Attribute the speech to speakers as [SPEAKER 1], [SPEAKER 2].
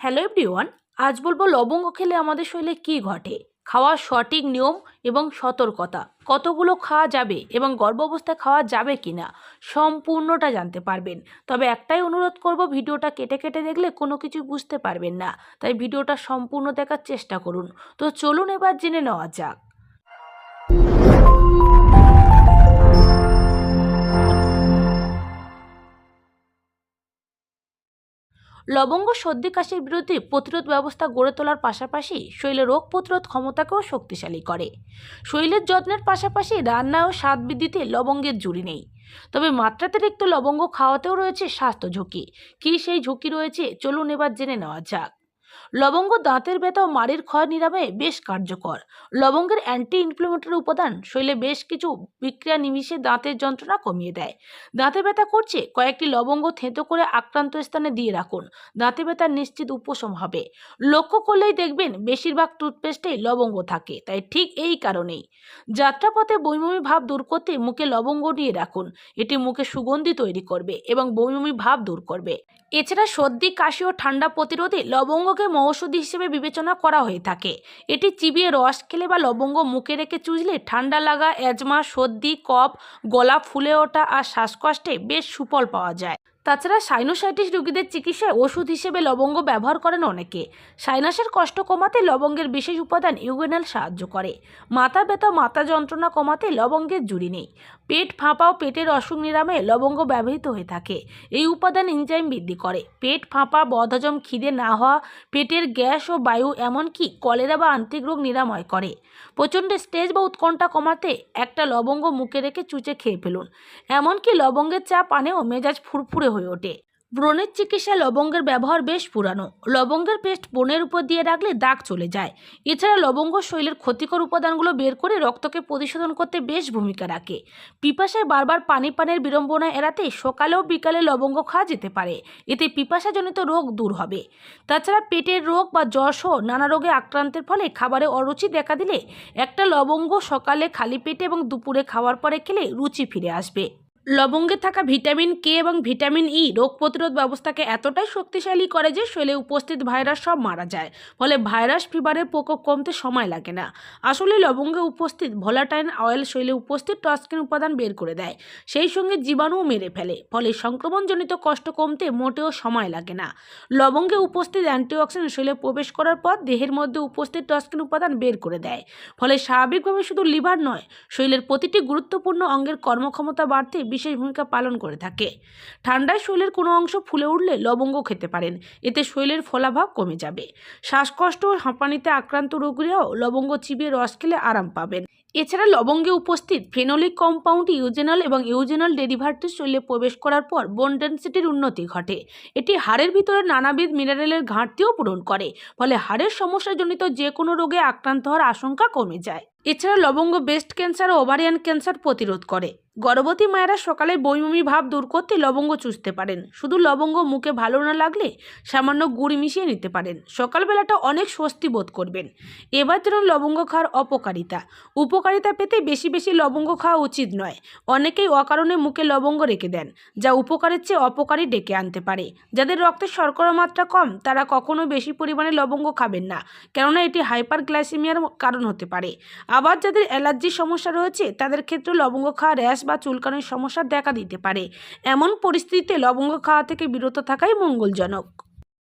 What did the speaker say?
[SPEAKER 1] Hello everyone আজ বলব লবঙ্গ খেলে আমাদের শরীরে কী ঘটে? খাওয়ার সঠিক নিয়ম এবং সতর্কতা। কতগুলো খাওয়া যাবে এবং গর্ভাবস্থায় খাওয়া যাবে কি না সম্পূর্ণটা জানতে পারবেন। তবে একটাই অনুরোধ করব, ভিডিওটা কেটে কেটে দেখলে কোনো কিছু বুঝতে পারবেন না। তাই ভিডিওটা সম্পূর্ণ দেখার চেষ্টা করুন। তো চলুন এবার জেনে নেওয়া যাক। লবঙ্গ সর্দি কাশির বিরুদ্ধে প্রতিরোধ ব্যবস্থা গড়ে তোলার পাশাপাশি শৈলের রোগ প্রতিরোধ ক্ষমতাকেও শক্তিশালী করে। শরীরের যত্নের পাশাপাশি রান্না ও স্বাদ বৃদ্ধিতে লবঙ্গের জুড়ি নেই। তবে মাত্রাতিরিক্ত লবঙ্গ খাওয়াতেও রয়েছে স্বাস্থ্য ঝুঁকি। কী সেই ঝুঁকি রয়েছে, চলুন এবার জেনে নেওয়া যাক। লবঙ্গ দাঁতের ব্যথা ও মাড়ির ক্ষয় নিরাময়ে বেশ কার্যকর। লবঙ্গের অ্যান্টি ইনফ্লেমেটরি উপাদান শরীরে বেশ কিছু বিক্রিয়া নিমিষে দাঁতের যন্ত্রণা কমিয়ে দেয়। দাঁতে ব্যথা করছে, কয়েকটি লবঙ্গ থেঁতো করে আক্রান্ত স্থানে দিয়ে রাখুন। দাঁতে ব্যথার নিশ্চিত উপশম হবে। লক্ষ্য করলেই দেখবেন বেশিরভাগ টুথপেস্টেই লবঙ্গ থাকে, তাই ঠিক এই কারণেই। যাত্রাপথে বমিবমি ভাব দূর করতে মুখে লবঙ্গ নিয়ে রাখুন। এটি মুখে সুগন্ধি তৈরি করবে এবং বমিবমি ভাব দূর করবে। এছাড়া সর্দি, কাশি ও ঠান্ডা প্রতিরোধে লবঙ্গকে মৌষধি হিসেবে বিবেচনা করা হয়ে থাকে। এটি চিবিয়ে রস খেলে বা লবঙ্গ মুখে রেখে চুজলে ঠান্ডা লাগা অ্যাজমা সর্দি, কফ, গলা ফুলে ওঠা আর শ্বাসকষ্টে বেশ সুফল পাওয়া যায়। তাছাড়া সাইনোসাইটিস রোগীদের চিকিৎসায় ওষুধ হিসেবে লবঙ্গ ব্যবহার করেন অনেকে। সাইনাসের কষ্ট কমাতে লবঙ্গের বিশেষ উপাদান ইউগেনাল সাহায্য করে। মাথা ব্যথা, মাথা যন্ত্রণা কমাতে লবঙ্গের জুড়ি নেই। পেট ফাঁপা ও পেটের অসুখ নিরাময়ে লবঙ্গ ব্যবহৃত হয়ে থাকে। এই উপাদান এনজাইম বৃদ্ধি করে। পেট ফাঁপা, বদহজম খিদে না হওয়া, পেটের গ্যাস ও বায়ু এমনকি কলেরা বা আন্তিক রোগ নিরাময় করে। প্রচণ্ড স্টেজ বা উৎকণ্ঠা কমাতে একটা লবঙ্গ মুখে রেখে চুচে খেয়ে ফেলুন। এমনকি লবঙ্গের চা পানেও মেজাজ ফুরফুরে হয়ে ওঠে। ব্রণের চিকিৎসায় লবঙ্গের ব্যবহার বেশ পুরানো। লবঙ্গের পেস্ট ব্রণের উপর দিয়ে রাখলে দাগ চলে যায়। এছাড়া লবঙ্গ শরীরের ক্ষতিকর উপাদানগুলো বের করে রক্তকে পরিশোধন করতে বেশ ভূমিকা রাখে। পিপাসায় বারবার পানি পানের বিড়ম্বনা এড়াতে সকালে ও বিকালে লবঙ্গ খাওয়া যেতে পারে। এতে পিপাসাজনিত রোগ দূর হবে। তাছাড়া পেটের রোগ বা জ্বর সহ নানা রোগে আক্রান্তের ফলে খাবারে অরুচি দেখা দিলে একটা লবঙ্গ সকালে খালি পেটে এবং দুপুরে খাওয়ার পরে খেলে রুচি ফিরে আসবে। লবঙ্গে থাকা ভিটামিন কে এবং ভিটামিন ই রোগ প্রতিরোধ ব্যবস্থাকে এতটাই শক্তিশালী করে যে শরীরে উপস্থিত ভাইরাস সব মারা যায়। ফলে ভাইরাস ফিভারের প্রকোপ কমতে সময় লাগে না। আসলে লবঙ্গে উপস্থিত ভোলাটাইন অয়েল শরীরে উপস্থিত টক্সিন উপাদান বের করে দেয়। সেই সঙ্গে জীবাণুও মেরে ফেলে। ফলে সংক্রমণজনিত কষ্ট কমতে মোটেও সময় লাগে না। লবঙ্গে উপস্থিত অ্যান্টিঅক্সিডেন্ট শরীরে প্রবেশ করার পর দেহের মধ্যে উপস্থিত টক্সিন উপাদান বের করে দেয়। ফলে স্বাভাবিকভাবে শুধু লিভার নয় শরীরের প্রতিটি গুরুত্বপূর্ণ অঙ্গের কর্মক্ষমতা বাড়তে বিশেষ ভূমিকা পালন করে থাকে। ঠান্ডায় শৈলের কোনো অংশ ফুলে উঠলে লবঙ্গ খেতে পারেন, এতে শৈলের ফলাভাব কমে যাবে। শ্বাসকষ্ট ও হাঁপানিতে আক্রান্ত রোগীরাও লবঙ্গ চিবিয়ে রস খেলে আরাম পাবেন। এছাড়া লবঙ্গে উপস্থিত ফেনোলিক কম্পাউন্ড, ইউজেনাল এবং ইউজেনাল ডেরিভারটিস শরীরে প্রবেশ করার পর বোন ডেন্সিটির উন্নতি ঘটে। এটি হাড়ের ভিতরে নানাবিধ মিনারেলের ঘাটতিও পূরণ করে, ফলে হাড়ের সমস্যাজনিত যে কোনো রোগে আক্রান্ত হওয়ার আশঙ্কা কমে যায়। এছাড়া লবঙ্গ ব্রেস্ট ক্যান্সার ও ওভারিয়ান ক্যান্সার প্রতিরোধ করে। গর্ভবতী মায়েরা সকালে বমিবমি ভাব দূর করতে লবঙ্গ চুষতে পারেন। শুধু লবঙ্গ মুখে ভালো না লাগলে সামান্য গুড় মিশিয়ে নিতে পারেন। সকালবেলাটা অনেক স্বস্তি বোধ করবেন। এবার যেন লবঙ্গ খাওয়ার অপকারিতা। উপকারিতা পেতে বেশি বেশি লবঙ্গ খাওয়া উচিত নয়। অনেকেই অকারণে মুখে লবঙ্গ রেখে দেন, যা উপকারের চেয়ে অপকারী ডেকে আনতে পারে। যাদের রক্তে শর্করা মাত্রা কম, তারা কখনো বেশি পরিমাণে লবঙ্গ খাবেন না। কেননা এটি হাইপার গ্লাইসেমিয়ার কারণ হতে পারে। আবার যাদের অ্যালার্জির সমস্যা রয়েছে, তাদের ক্ষেত্রে লবঙ্গ খাওয়া র্যাশ বা চুলকানির সমস্যা দেখা দিতে পারে। এমন পরিস্থিতিতে লবঙ্গ খাওয়া থেকে বিরত থাকাই মঙ্গলজনক।